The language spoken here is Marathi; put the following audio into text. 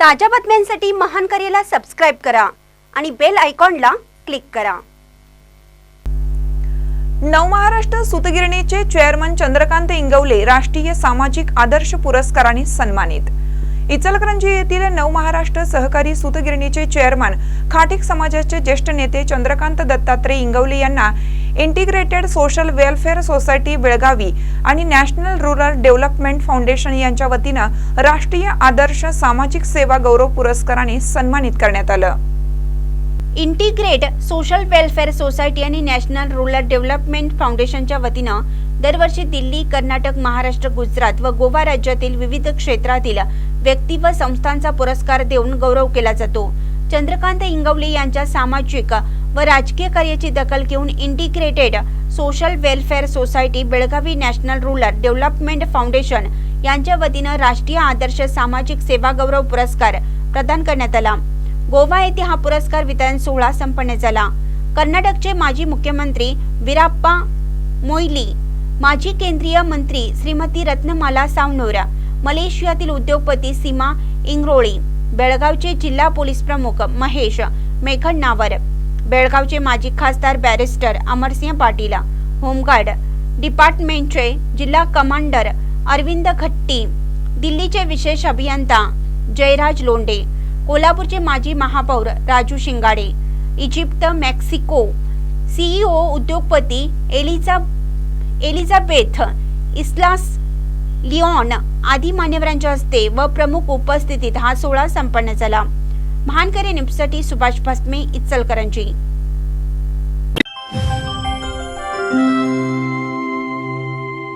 ताज्या बातम्यांसाठी महान करेला सबस्क्राईब करा आणि बेल आयकॉनला क्लिक करा. नवमहाराष्ट्र सूतगिरणीचे चेअरमन चंद्रकांत इंगवले राष्ट्रीय सामाजिक आदर्श पुरस्काराने सन्मानित. इचलकरंजी येथील नवमहाराष्ट्र सहकारी सूतगिरणीचे चेअरमन खाटीक समाजाचे ज्येष्ठ नेते चंद्रकांत दत्तात्रय इंगवले यांना integrated social welfare society Belagavi आणि नॅशनल रुरल डेव्हलपमेंट फाउंडेशन यांच्या वतीनं राष्ट्रीय आदर्श सामाजिक सेवा गौरव पुरस्काराने सन्मानित करण्यात आलं. इंटिग्रेट सोशल वेलफेअर सोसायटी आणि नॅशनल रुरल डेव्हलपमेंट फाउंडेशनच्या वतीनं दरवर्षी दिल्ली कर्नाटक महाराष्ट्र गुजरात व गोवा राज्यातील विविध क्षेत्रातील व्यक्ती व संस्थांचा पुरस्कार देऊन गौरव केला जातो. चंद्रकांत इंगवले यांच्या सामाजिक व राजकीय कार्याची दखल घेऊन integrated social welfare society Belagavi national rural development foundation यांच्या वतीनं राष्ट्रीय आदर्श सामाजिक सेवा गौरव पुरस्कार प्रदान करण्यात आला. गोवा येथे हा पुरस्कार वितरण सोहळा संपन्न झाला. कर्नाटकचे माजी मुख्यमंत्री विराप्पा मोईली माजी केंद्रीय मंत्री श्रीमती रत्नमाला सावनोरा मलेशियातील उद्योगपती सीमा इंग्रोळी बेळगावचे जिल्हा पोलीस प्रमुख महेश मेघण्णावर बेळगावचे माजी खासदार barrister Amarsinh Patil home guard डिपार्टमेंटचे जिल्हा कमांडर अरविंद खट्टी दिल्लीचे विशेष अभियंता जयराज लोंडे कोल्हापूरचे माजी महापौर Raju Shingade Egypt Mexico CEO उद्योगपती एलिझा एलिझाबेथ इस्लास लिओन आदी मान्यवरांच्या हस्ते व प्रमुख उपस्थितीत हा सोहळा संपन्न झाला. महानकरे न्यूजसाठी सुभाष भस्मे इचलकरंजी